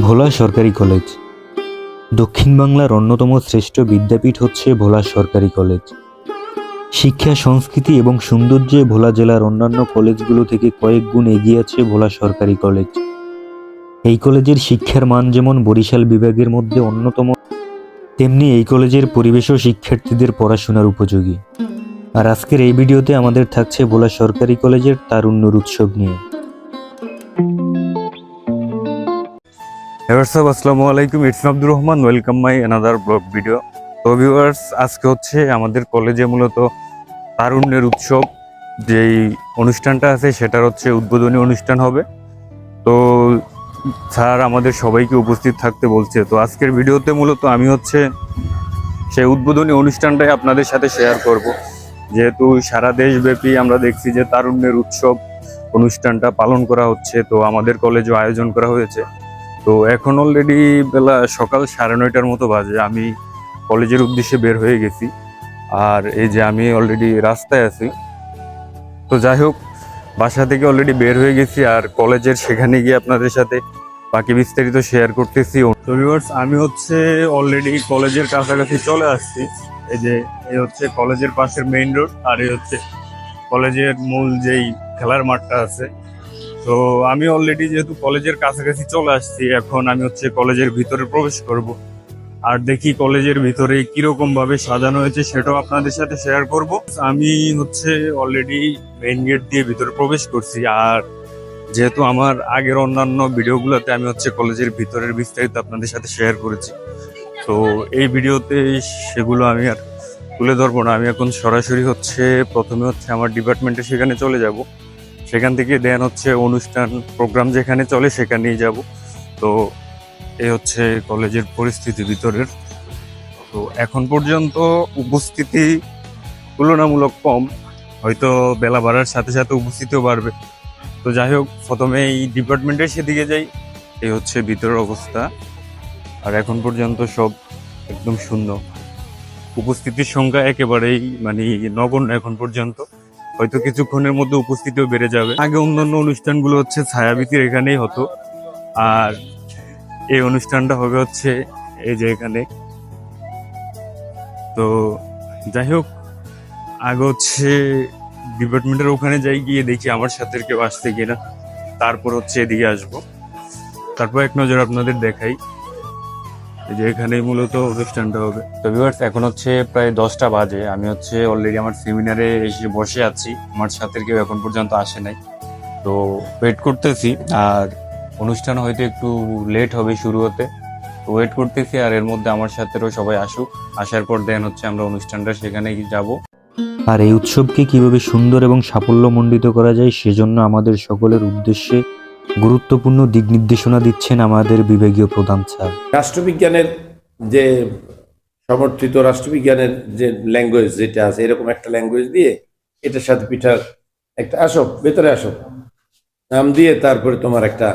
ভোলা সরকারি কলেজ। দক্ষিণ বাংলার অন্যতম শ্রেষ্ঠ বিদ্যাপীঠ হচ্ছে ভোলা সরকারি কলেজ। শিক্ষা, সংস্কৃতি এবং সৌন্দর্যে ভোলা জেলার অন্যান্য কলেজগুলো থেকে কয়েক গুণ এগিয়ে আছে ভোলা সরকারি কলেজ। এই কলেজের শিক্ষার মান যেমন বরিশাল বিভাগের মধ্যে অন্যতম তেমনি এই কলেজের পরিবেশও শিক্ষার্থীদের পড়াশোনার উপযোগী। আর আজকের এই ভিডিওতে আমাদের থাকছে ভোলা সরকারি কলেজের তারুণ্যর উৎসব নিয়ে। হোয়াটসঅ্যাপ আসসালামু আলাইকুম it's Abdur Rahman welcome my another blog video তো ভিউয়ার্স আজকে হচ্ছে আমাদের কলেজে মূলত তারুণ্যের উৎসব। যেই অনুষ্ঠানটা আছে, সেটার হচ্ছে উদ্বোধনী অনুষ্ঠান হবে। তো স্যার আমাদের সবাইকে উপস্থিত থাকতে বলছে। তো আজকের ভিডিওতে মূলত আমি হচ্ছে সেই উদ্বোধনী অনুষ্ঠানটাই আপনাদের সাথে শেয়ার করব। যেহেতু সারা দেশব্যাপী আমরা দেখছি যে তারুণ্যের উৎসব অনুষ্ঠানটা পালন করা হচ্ছে, তো আমাদের কলেজেও আয়োজন করা হয়েছে। তো এখন অলরেডি বেলা সকাল সাড়ে নয়টার মতো বাজে, আমি কলেজের উদ্দেশ্যে বের হয়ে গেছি। আর এই যে আমি অলরেডি রাস্তায় আছি। তো যাই হোক বাসা থেকে অলরেডি বের হয়ে গেছি আর কলেজের সেখানে গিয়ে আপনাদের সাথে বাকি বিস্তারিত শেয়ার করতেছি। আমি হচ্ছে অলরেডি কলেজের কাছাকাছি চলে আসছি। এই যে, এই হচ্ছে কলেজের পাশের মেইন রোড আর এই হচ্ছে কলেজের মূল যেই খেলার মাঠটা আছে। তো আমি অলরেডি যেহেতু কলেজের কাছাকাছি চলে আসছি, এখন আমি হচ্ছে কলেজের ভিতরে প্রবেশ করব। আর দেখি কলেজের ভিতরে কীরকম ভাবে সাজানো হয়েছে সেটাও আপনাদের সাথে শেয়ার করব। আমি হচ্ছে অলরেডি মেইন গেট দিয়ে ভিতরে প্রবেশ করছি, আর যেহেতু আমার আগের অন্যান্য ভিডিওগুলোতে আমি হচ্ছে কলেজের ভিতরের বিস্তারিত আপনাদের সাথে শেয়ার করেছি। তো এই ভিডিওতে সেগুলো আমি আর তুলে ধরবো না। আমি এখন সরাসরি হচ্ছে প্রথমে হচ্ছে আমার ডিপার্টমেন্টে সেখানে চলে যাব। সেখান থেকে দেন হচ্ছে অনুষ্ঠান প্রোগ্রাম যেখানে চলে সেখানেই যাব। তো এই হচ্ছে কলেজের পরিস্থিতি ভিতরের। তো এখন পর্যন্ত উপস্থিতি তুলনামূলক কম, হয়তো বেলা বাড়ার সাথে সাথে উপস্থিতিও বাড়বে। তো যাই হোক, প্রথমে এই ডিপার্টমেন্টের সেদিকে যাই, এই হচ্ছে ভিতরের অবস্থা। আর এখন পর্যন্ত সব একদম শূন্য। উপস্থিতির সংখ্যা একেবারেই মানে নগণ্য এখন পর্যন্ত। হয়তো কিছুক্ষণের মধ্যে উপস্থিতিও বেড়ে যাবে। আগে অন্যান্য অনুষ্ঠানগুলো হচ্ছে ছায়াবীতির এখানেই হতো। আর এই অনুষ্ঠানটা হবে হচ্ছে এই যে এখানে। তো যাই হোক, আগে হচ্ছে ডিপার্টমেন্টের ওখানে যাই, গিয়ে দেখি আমার সাথে কেউ আসছে কিনা। তারপর হচ্ছে এদিকে আসব। তারপর এক নজর আপনাদের দেখাই। যে এখানেই মূলত অনুষ্ঠানটা হবে। তো ভিউয়ার্স এখন হচ্ছে প্রায় দশটা বাজে। আমি হচ্ছে অলরেডি আমার সেমিনারে এসে বসে আছি। আমার সাথে কেউ এখন পর্যন্ত আসে নাই। তো ওয়েট করতেছি। আর অনুষ্ঠান হয়তো একটু লেট হবে শুরু হতে। তো ওয়েট করতেছি আর এর মধ্যে আমার সাথেও সবাই আসুক। আসার পর দেন হচ্ছে আমরা অনুষ্ঠানটা সেখানে যাব। আর এই উৎসবকে কীভাবে সুন্দর এবং সাফল্যমণ্ডিত করা যায় সেজন্য আমাদের সকলের উদ্দেশ্যে গুরুত্বপূর্ণ দিক নির্দেশনা দিচ্ছেন আমাদের বিভাগীয় প্রধান স্যার। রাষ্ট্রবিজ্ঞানের যে সমর্থিত রাষ্ট্রবিজ্ঞানের যে ল্যাঙ্গুয়েজ যেটা আছে এরকম একটা ল্যাঙ্গুয়েজ দিয়ে এটার সাথে পিঠার একটা আসো ভেতরে আসো। নাম দিয়ে তারপরে তোমার একটা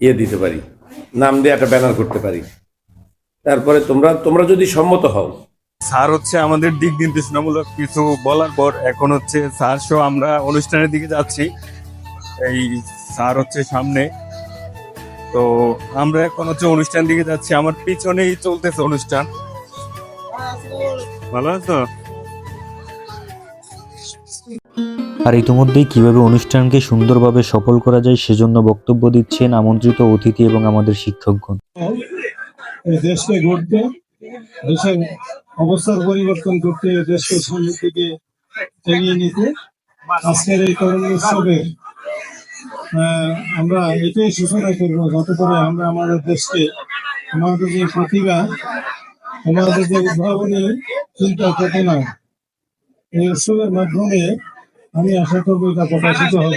ইয়ে দিতে পারি, নাম দিয়ে একটা ব্যানার করতে পারি। তারপরে তোমরা তোমরা যদি সম্মত হও। স্যার হচ্ছে আমাদের দিক নির্দেশনামূলক কিছু বলার পর এখন হচ্ছে স্যার সহ আমরা অনুষ্ঠানের দিকে যাচ্ছি। এই স্যার হচ্ছে সামনে। তো আমরা এখন হচ্ছে অনুষ্ঠান দিকে যাচ্ছি। আমার পিছনেই চলতেছে অনুষ্ঠান। ভালো আছো? আর ইতিমধ্যেই কীভাবে অনুষ্ঠানকে সুন্দরভাবে সফল করা যায় সেজন্য বক্তব্য দিচ্ছেন আমন্ত্রিত অতিথি এবং আমাদের শিক্ষকগণ। দেশকে গড়তে, দেশের অবস্থার পরিবর্তন করতে দেশকে সামনের দিকে এগিয়ে নিতে আজকের এই তরুণ উৎসবে আমরা এটাই সূচনা করব যাতে করে আমরা আমাদের দেশকে, আমাদের যে প্রতিভা, আমাদের যে উদ্ভাবনী চিন্তা চেতনা এই উৎসবের মাধ্যমে আমি আশা করব এটা প্রকাশিত হবে।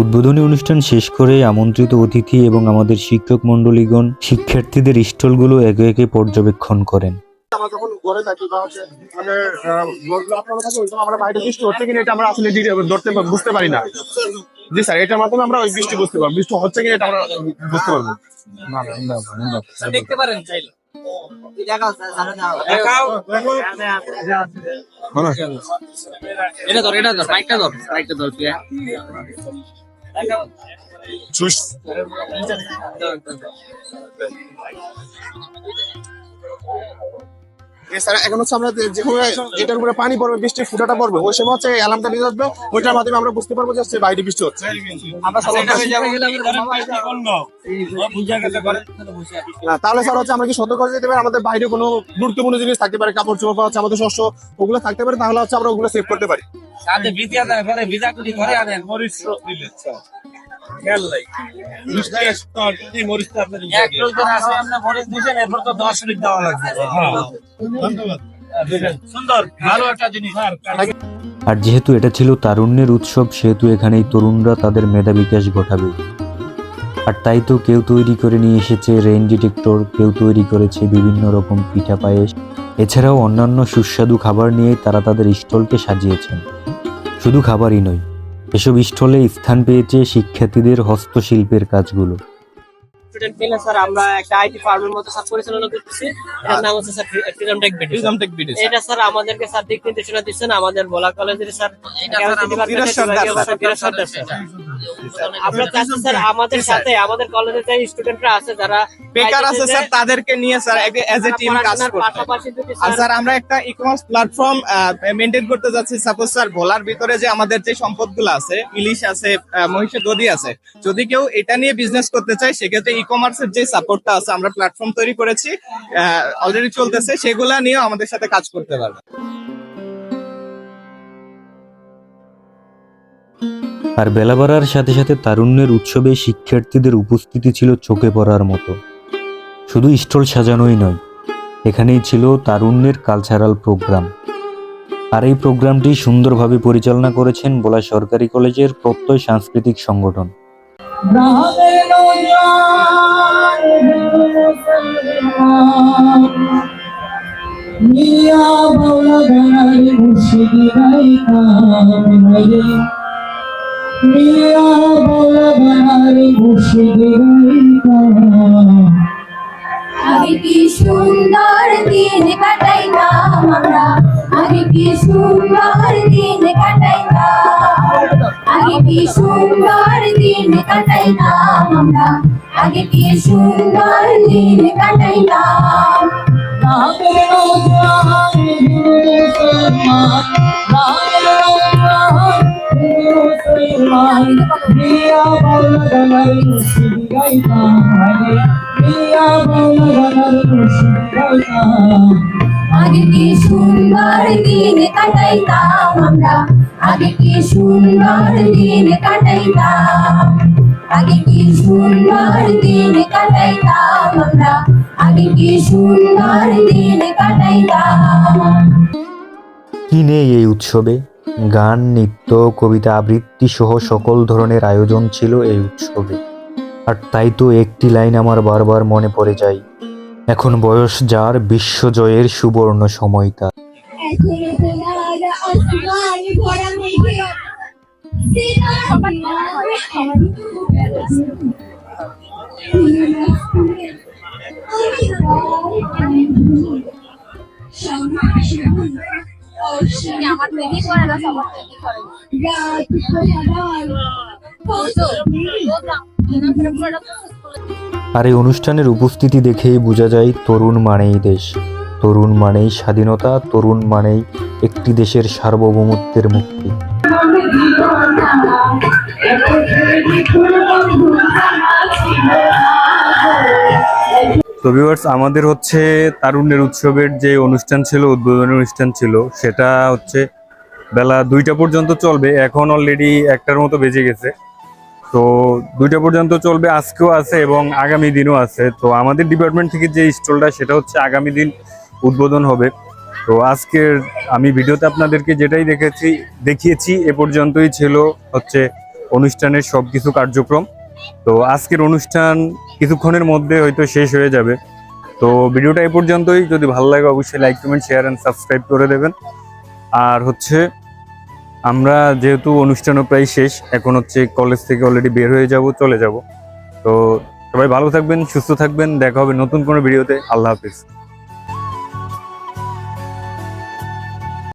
উদ্বোধনী অনুষ্ঠান শেষ করে আমন্ত্রিত অতিথি এবং আমাদের শিক্ষক মণ্ডলীগণ শিক্ষার্থীদের স্টলগুলো একে একে পর্যবেক্ষণ করেন। আমার যখন করে থাকি বা হচ্ছে মানে আহ, রোদগুলো আপনারা থাকে ওই সময় আমরা বাইরে বৃষ্টি হচ্ছে কিনা এটা আমরা আসলে ধরতে বুঝতে পারি না। জি স্যার এটার মাধ্যমে আমরা ওই বৃষ্টি বুঝতে পারব। বৃষ্টি হচ্ছে কিনা এটা আমরা বুঝতে পারব। দেখতে পারেন চাইলে। এটা ধর এটা ধর মাইকটা ধর মাইকটা ধর তুই হ্যাঁ। এখন হচ্ছে আমরা যে- যেভাবে এটার উপরে পানি পড়বে বৃষ্টির ফুটাটা পড়বে ওই সময় হচ্ছে অ্যালার্মটা দিয়ে আসবে ওইটার মাধ্যমে আমরা বুঝতে পারব যে হচ্ছে বাইরে বৃষ্টি হচ্ছে। আমরা তাহলে স্যার হচ্ছে আমরা কি সতর্ক করে যেতে পারি? আমাদের বাইরে কোনো গুরুত্বপূর্ণ জিনিস থাকতে পারে কাপড় চোপড় হচ্ছে আমাদের শস্য ওগুলো থাকতে পারে তাহলে হচ্ছে আমরা ওগুলো সেভ করতে পারি। সাথে ভিজা দেয় পরে ভিজা কুটি ঘরে আনেন এক লোক ধরে আসে আপনার মরিচ দিছেন এরপর তো দশ লিট দেওয়া লাগবে। সুন্দর ভালো একটা জিনিস। আর যেহেতু এটা ছিল তারুণ্যের উৎসব সেহেতু এখানেই তরুণরা তাদের মেধা বিকাশ ঘটাবে। আর তাই তো কেউ তৈরি করে নিয়ে এসেছে রেইন ডিটেক্টর কেউ তৈরি করেছে বিভিন্ন রকম পিঠা পায়েস। এছাড়াও অন্যান্য সুস্বাদু খাবার নিয়ে তারা তাদের স্টলকে সাজিয়েছেন। শুধু খাবারই নয় এসব স্টলে স্থান পেয়েছে শিক্ষার্থীদের হস্তশিল্পের কাজগুলো। স্টুডেন্ট মিলে স্যার আমরা একটা আইটি ফার্মের মতো স্যার পরিচালনা করতেছি। এটার নাম হচ্ছে sir Freedom Tech BD Freedom Tech BD এটা স্যার আমাদেরকে স্যার দিক নির্দেশনা দিচ্ছেন আমাদের বলা কলেজের স্যার আমরা চাচ্ছি স্যার আমাদের সাথে আমাদের কলেজের যে স্টুডেন্টরা আছে যারা বেকার আছে স্যার তাদেরকে নিয়ে স্যার এজ এ টিম কাজ করতে যদি আর স্যার আমরা একটা ই কমার্স প্ল্যাটফর্ম মেনটেন করতে যাচ্ছি। সাপোজ স্যার ভোলার ভিতরে যে আমাদের যে সম্পদগুলো আছে ইলিশ আছে মহিষের দধি আছে যদি কেউ এটা নিয়ে বিজনেস করতে চায় সেক্ষেত্রে ই কমার্সের যে সাপোর্টটা আছে আমরা প্ল্যাটফর্ম তৈরি করেছি অলরেডি চলতেছে সেগুলা নিয়েও আমাদের সাথে কাজ করতে পারবে। আর বেলা বাড়ার সাথে সাথে তারুণ্যের উৎসবে শিক্ষার্থীদের উপস্থিতি ছিল চোখে পড়ার মতো। শুধু স্টল সাজানোই নয় এখানেই ছিল তারুণ্যের কালচারাল প্রোগ্রাম আর এই প্রোগ্রামটি সুন্দরভাবে পরিচালনা করেছেন বোলা সরকারি কলেজের প্রত্যয় সাংস্কৃতিক সংগঠন। মিয়া বাউলা গানার মুর্শিদি গায়িকা মেরে মিয়া বাউলা গানার মুর্শিদি গায়িকা আগে কি সুন্দর দিন কাটাইতাম আমরা? আগে কি সুন্দর দিন কাটাইতাম? আগে কি সুন্দর দিন কাটাইতাম আমরা। আগে কি সুন্দর দিন কাটাইতাম গ্রামের নৌজান মুসলমান গ্রামের নৌজান মুসলমান মিয়া বাউলা গানার মুর্শিদি গায়িকা মেরে মিয়া বাউলা গানার মুর্শিদি গায়িকা আগে কি সুন্দর দিন কাটাইতাম আমরা? আগে কি সুন্দর দিন কাটাইতাম? আগে কি সুন্দর দিন কাটাইতাম আমরা? আগে কি সুন্দর দিন কাটাইতাম? কি নেই এই উৎসবে? গান নৃত্য কবিতা আবৃত্তি সহ সকল ধরনের আয়োজন ছিল এই উৎসবে। আর তাই তো একটি লাইন আমার বারবার মনে পড়ে যায়। এখন বয়স যার বিশ্বজয়ের সুবর্ণ সময় আর এই অনুষ্ঠানের উপস্থিতি দেখেই বোঝা যায় তরুণ মানেই দেশ। তরুণ মানেই স্বাধীনতা, তরুণ মানেই একটি দেশের সার্বভৌমত্বের মুক্তি। তো আমাদের হচ্ছে তারুণ্যের উৎসবের যে অনুষ্ঠান ছিল, উদ্বোধনী অনুষ্ঠান ছিল, সেটা হচ্ছে বেলা দুইটা পর্যন্ত চলবে। এখন অলরেডি একটার মতো বেজে গেছে। তো দুইটা পর্যন্ত চলবে, আজকেও আছে এবং আগামী দিনও আছে। তো আমাদের ডিপার্টমেন্ট থেকে যে স্টলটা সেটা হচ্ছে আগামী দিন উদ্বোধন হবে। তো আজকের আমি ভিডিওতে আপনাদেরকে যেটাই দেখেছি, দেখিয়েছি, এ পর্যন্তই ছিল হচ্ছে অনুষ্ঠানের সব কিছু কার্যক্রম। তো আজকের অনুষ্ঠান কিছুক্ষণের মধ্যে হয়তো শেষ হয়ে যাবে। তো ভিডিওটা এ পর্যন্তই। যদি ভালো লাগে অবশ্যই like comment share and subscribe করে দেবেন। আর হচ্ছে আমরা যেহেতু অনুষ্ঠানও প্রায় শেষ, এখন হচ্ছে কলেজ থেকে অলরেডি বের হয়ে যাব, চলে যাব। তো সবাই ভালো থাকবেন, সুস্থ থাকবেন। দেখা হবে নতুন কোনো ভিডিওতে। আল্লাহ হাফিজ।